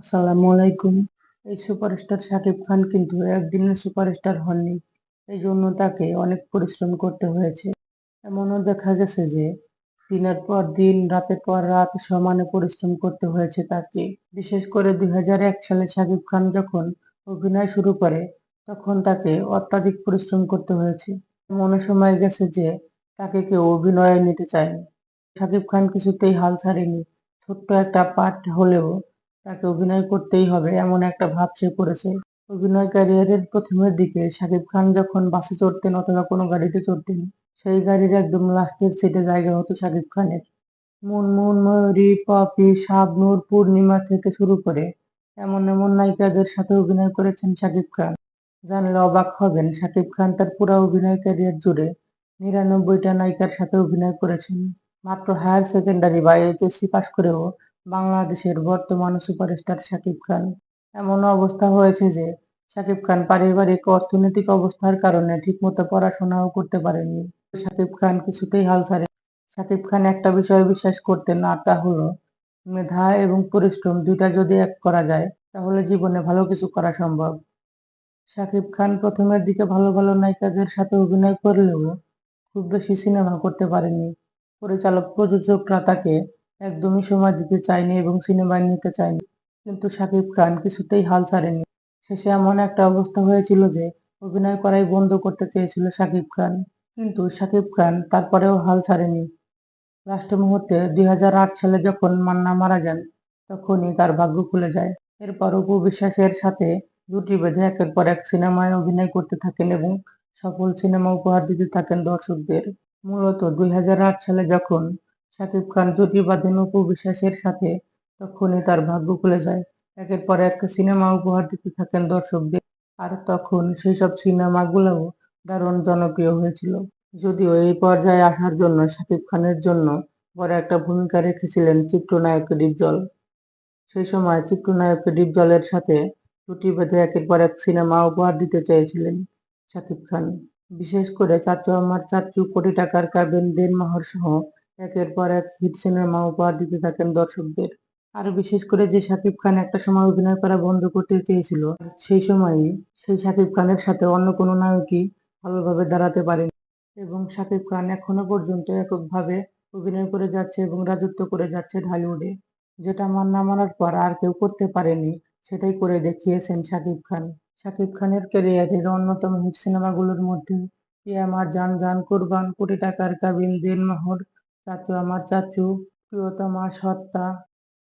আসসালামু আলাইকুম এই সুপারস্টার শাকিব খান কিন্তু একদিনের সুপারস্টার হননি। এই জন্য তাকে অনেক পরিশ্রম করতে হয়েছে। এমনও দেখা গেছে যে, দিনের পর দিন, রাতের পর রাত সমানে পরিশ্রম করতে হয়েছে তাকে। বিশেষ করে দুই হাজার এক সালে শাকিব খান যখন অভিনয় শুরু করে, তখন তাকে অত্যাধিক পরিশ্রম করতে হয়েছে। এমন সময় গেছে যে, তাকে কেউ অভিনয়ে নিতে চায়নি। শাকিব খান কিছুতেই হাল ছাড়েনি। ছোট্ট একটা পার্ট হলেও তাকে অভিনয় করতেই হবে, এমন একটা ভাব সে করেছে। অভিনয় ক্যারিয়ারের প্রথমের দিকে শাকিব খান যখন বাসে চড়তেন অথবা কোনো গাড়িতে চড়তেন, সেই গাড়ির একদম লাস্টের সিটে জায়গা হতো শাকিব খানের। মুনমুন ময়ূরী, পপি, শাবনূর, পূর্ণিমা থেকে শুরু করে এমন এমন নায়িকাদের সাথে অভিনয় করেছেন শাকিব খান। জানলে অবাক হবেন, শাকিব খান তার পুরো অভিনয় ক্যারিয়ার জুড়ে নিরানব্বইটা নায়িকার সাথে অভিনয় করেছেন। মাত্র হায়ার সেকেন্ডারি বা এইচএসসি পাশ করেও বাংলাদেশের বর্তমান সুপারস্টার শাকিব খান। এমন অবস্থা হয়েছে যে, শাকিব খান পারিবারিক অর্থনৈতিক অবস্থার কারণে ঠিকমতো পড়াশোনাও করতে পারেননি। শাকিব খান কিছুতেই হাল ছাড়ে শাকিব খান একটা বিষয়ে বিশ্বাস করতেন না, তা হলো মেধা এবং পরিশ্রম দুইটা যদি এক করা যায়, তাহলে জীবনে ভালো কিছু করা সম্ভব। শাকিব খান প্রথমের দিকে ভালো ভালো নায়িকাদের সাথে অভিনয় করলেও খুব বেশি সিনেমা করতে পারেনি পরিচালক প্রযোজকরা তাকে একদমই সময় দিতে চায়নি এবং সিনেমায় নিতে চায়নি। কিন্তু শাকিব খান কিছুতেই হাল ছাড়েনি। শেষে এমন একটা অবস্থা হয়েছিল যে, অভিনয় করাই বন্ধ করতে চেয়েছিল শাকিব খান। কিন্তু শাকিব খান তারপরেও হাল ছাড়েনি। লাস্ট মুহূর্তে দু হাজার আট সালে যখন মান্না মারা যান, তখনই তার ভাগ্য খুলে যায়। এরপর অপু বিশ্বাসের সাথে জুটি বেঁধে একের পর এক সিনেমায় অভিনয় করতে থাকেন এবং সফল সিনেমা উপহার দিতে থাকেন দর্শকদের। মূলত দুই হাজার আট সালে যখন শাকিব খান জুটি বাঁধেন বিশ্বাসের সাথে তখনই তার ভাগ্য খুলে যায়। একের পর এক সিনেমা উপহার দিতে থাকেন দর্শকদের। আর তখন সেই সব সিনেমাগুলোও দারুণ জনপ্রিয় হয়েছিল। যদিও এই পর্যায়ে আসার জন্য শাকিব খানের জন্য বড় একটা ভূমিকা রেখেছিলেন চিত্রনায়ক ডিপজল। সেই সময় চিত্রনায়ক ডিপজলের সাথে জুটি বেঁধে একের পর এক সিনেমা উপহার দিতে চেয়েছিলেন শাকিব খান। বিশেষ করে চাচু আমার চাচু কোটি টাকার কাবিন দেনমোহর সহ একের পর এক হিট সিনেমা উপহার দিতে থাকেন দর্শকদের। আর বিশেষ করে যে শাকিব খান একটা সময় অভিনয় করা বন্ধ করতে চেয়েছিল, সেই সময়ই সেই শাকিব খানের সাথে অন্য কোনো নায়কই ভালোভাবে দাঁড়াতে পারেনি এবং শাকিব খান এখনও পর্যন্ত এককভাবে অভিনয় করে যাচ্ছে এবং রাজত্ব করে যাচ্ছে ঢালিউডে। যেটা মান্না মারার পর আর কেউ করতে পারেনি, সেটাই করে দেখিয়েছেন শাকিব খান। শাকিব খানের ক্যারিয়ারের অন্যতম হিট সিনেমাগুলোর মধ্যে আমার জান জান কুরবান, কোটি টাকার কাবিন দেনমোহর চাচু আমার চাচু, প্রিয়তমা সত্তা,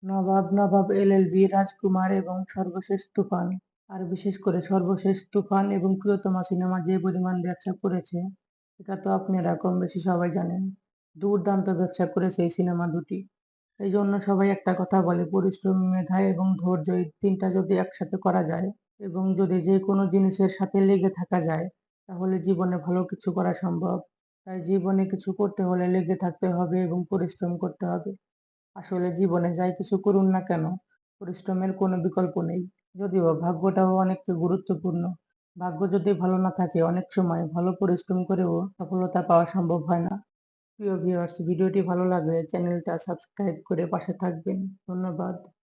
নবাব নবাব এলএলবি রাজকুমার এবং সর্বশেষ তুফান। আর বিশেষ করে সর্বশেষ তুফান এবং প্রিয়তমা সিনেমা যে পরিমাণ ব্যবসা করেছে, এটা তো আপনারা কম বেশি সবাই জানেন। দুর্দান্ত ব্যবসা করেছে এই সিনেমা দুটি। এই জন্য সবাই একটা কথা বলে, পরিশ্রম মেধা এবং ধৈর্য এই তিনটা যদি একসাথে করা যায় এবং যদি যে কোনো জিনিসের সাথে লেগে থাকা যায়, তাহলে জীবনে ভালো কিছু করা সম্ভব। জীবনে কিছু করতে হলে লেগে থাকতে হবে এবং পরিশ্রম করতে হবে। আসলে জীবনে যাই কিছু করুন না কেন, পরিশ্রমের কোনো বিকল্প নেই। যদিও ভাগ্যটাও অনেক গুরুত্বপূর্ণ। ভাগ্য যদি ভালো না থাকে, অনেক সময় ভালো পরিশ্রম করেও সফলতা পাওয়া সম্ভব হয় না। প্রিয় ভিউয়ার্স ভিডিওটি ভালো লাগলে চ্যানেলটা সাবস্ক্রাইব করে পাশে থাকবেন। ধন্যবাদ।